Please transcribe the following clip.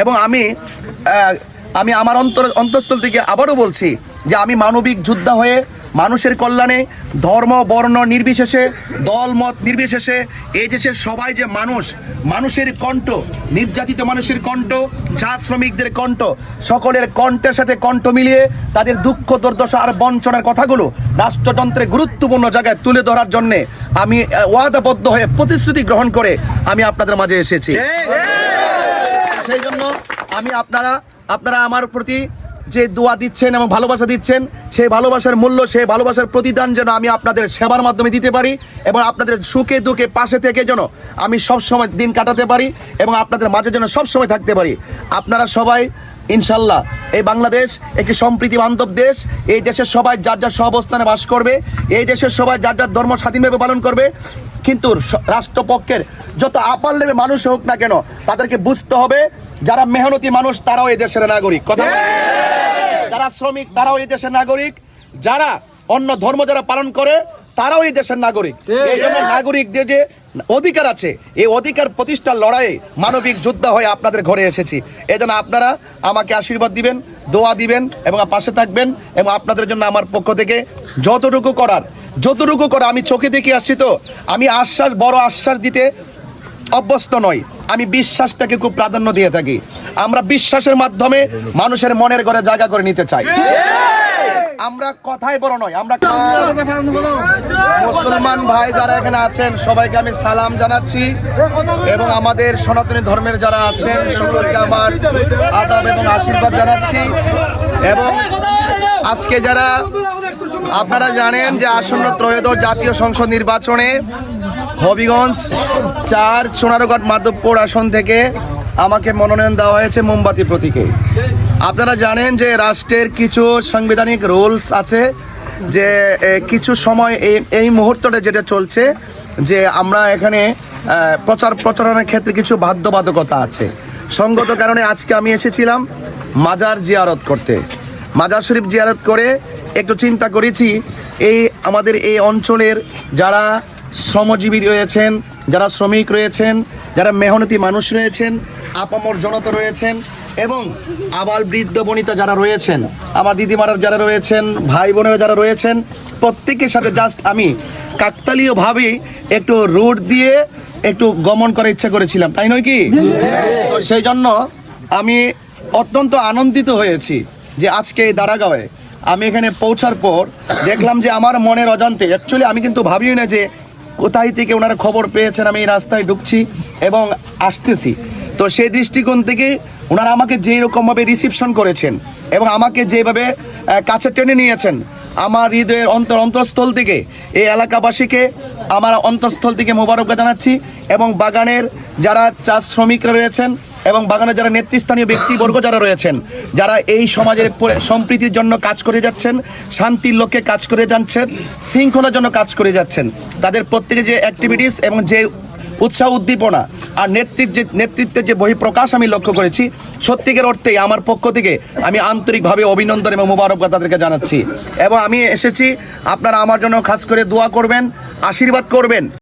এবং আমি আমি আমার অন্তর, অন্তঃস্থল থেকে আবারও বলছি যে আমি মানবিক যোদ্ধা হয়ে, মানুষের কল্যাণে, ধর্ম, বর্ণ নির্বিশেষে, দল, মত নির্বিশেষে, এই দেশের সবাই যে মানুষ, মানুষের কণ্ঠ, নির্যাতিত মানুষের কণ্ঠ চা শ্রমিকদের কণ্ঠ, সকলের কণ্ঠের সাথে কণ্ঠ মিলিয়ে তাদের দুঃখ, দুর্দশা আর বঞ্চনার কথাগুলো রাষ্ট্রযন্ত্রে গুরুত্বপূর্ণ জায়গায় তুলে ধরার জন্যে আমি ওয়াদাবদ্ধ হয়ে প্রতিশ্রুতি গ্রহণ করে আমি আপনাদের মাঝে এসেছি। সেই জন্য আমি আপনারা আপনারা আমার প্রতি যে দোয়া দিচ্ছেন এবং ভালোবাসা দিচ্ছেন, সেই ভালোবাসার মূল্য, সেই ভালোবাসার প্রতিদান যেন আমি আপনাদের সেবার মাধ্যমে দিতে পারি এবং আপনাদের সুখে, দুঃখে, পাশে থেকে যেন আমি সব সময় দিন কাটাতে পারি এবং আপনাদের মাঝে যেন সব সময় থাকতে পারি। আপনারা সবাই, ইনশাল্লাহ, এই বাংলাদেশ একটি সম্প্রীতি বান্ধব দেশ। এই দেশের সবাই যার যার সহাবস্থানে বাস করবে, এই দেশের সবাই যার যার ধর্ম স্বাধীনভাবে পালন করবে। কিন্তু রাষ্ট্রপক্ষের যত আপার লেভেল মানুষ হোক না কেন তাদেরকে বুঝতে হবে যারা মেহনতি মানুষ তারাও এই দেশের নাগরিক। কথা যারা শ্রমিক তারাও এই দেশের নাগরিক। যারা অন্য ধর্ম যারা পালন করে তারাও এই দেশের নাগরিক। এই জন্য নাগরিকদের যে অধিকার আছে এই অধিকার প্রতিষ্ঠার লড়াইয়ে মানবিক যোদ্ধা হয়ে আপনাদের ঘরে এসেছি। এই জন্য আপনারা আমাকে আশীর্বাদ দিবেন দোয়া দিবেন এবং পাশে থাকবেন এবং আপনাদের জন্য আমার পক্ষ থেকে যতটুকু করার যতটুকু করা আমি চোখে দেখে আসছি তো আমি আশ্বাস বড় আশ্বাস দিতে অভ্যস্ত নয় আমি বিশ্বাসটাকে খুব প্রাধান্য দিয়ে থাকি। আমরা বিশ্বাসের মাধ্যমে মানুষের মনের ঘরে জায়গা করে নিতে চাই। আমরা কথাই বড় নয় আমরা মুসলমান ভাই যারা এখানে আছেন, সবাইকে আমি সালাম জানাচ্ছি। এবং আমাদের সনাতনী ধর্মের যারা আছেন, সকলকে আমার আদাব এবং আশীর্বাদ জানাচ্ছি। এবং আজকে যারা আপনারা জানেন যে আসন্ন ত্রয়োদশ জাতীয় সংসদ নির্বাচনে হবিগঞ্জ চার সোনারঘাট মাধবপুর আসন থেকে আমাকে মনোনয়ন দেওয়া হয়েছে মোমবাতি প্রতীকে। আপনারা জানেন যে রাষ্ট্রের কিছু সাংবিধানিক রুলস আছে যে কিছু সময় এই এই মুহূর্তটা যেটা চলছে, যে আমরা এখানে প্রচার প্রচারণার ক্ষেত্রে কিছু বাধ্যবাধকতা আছে। সঙ্গত কারণে আজকে আমি এসেছিলাম মাজার জিয়ারত করতে। মাজার শরীফ জিয়ারত করে একটু চিন্তা করেছি, এই আমাদের এই অঞ্চলের যারা শ্রমজীবী রয়েছেন যারা শ্রমিক রয়েছেন, যারা মেহনতি মানুষ রয়েছেন, আপামর জনতা রয়েছেন এবং আবাল বৃদ্ধ বনিতা যারা রয়েছেন, আমার দিদিমারা যারা রয়েছেন, ভাই বোনেরা যারা রয়েছেন, প্রত্যেকের সাথে জাস্ট আমি কাকতালীয়ভাবে একটু রুট দিয়ে একটু গমন করার ইচ্ছা করেছিলাম, তাই নয় কি? তো সেই জন্য আমি অত্যন্ত আনন্দিত হয়েছি যে আজকে এই দাঁড়াগাঁওয়ে আমি এখানে পৌঁছার পর দেখলাম যে আমার মনের অজান্তে অ্যাকচুয়ালি আমি কিন্তু ভাবিও না যে কোথায় থেকে ওনারা খবর পেয়েছেন আমি এই রাস্তায় ঢুকছি এবং আসতেছি। তো সেই দৃষ্টিকোণ থেকে ওনারা আমাকে যেই রকমভাবে রিসিপশন করেছেন এবং আমাকে যেভাবে কাছে টেনে নিয়েছেন, আমার হৃদয়ের অন্তর, অন্তঃস্থল থেকে এই এলাকাবাসীকে আমার অন্তঃস্থল থেকে মোবারকবাদ জানাচ্ছি এবং বাগানের যারা চাষ শ্রমিকরা রয়েছেন এবং বাগানের যারা নেতৃস্থানীয় ব্যক্তিবর্গ যারা রয়েছেন, যারা এই সমাজের সম্প্রীতির জন্য কাজ করে যাচ্ছেন, শান্তির লক্ষ্যে কাজ করে যাচ্ছেন, শৃঙ্খলার জন্য কাজ করে যাচ্ছেন, তাদের প্রত্যেকের যে অ্যাক্টিভিটিস এবং যে উৎসাহ উদ্দীপনা আর নেতৃত্ব যে নেতৃত্বের যে বহিঃপ্রকাশ আমি লক্ষ্য করেছি, সত্যিকার অর্থেই আমার পক্ষ থেকে আমি আন্তরিকভাবে অভিনন্দন এবং মোবারকবাদ তাদেরকে জানাচ্ছি। এবং আমি এসেছি, আপনারা আমার জন্য খাস করে দোয়া করবেন, আশীর্বাদ করবেন।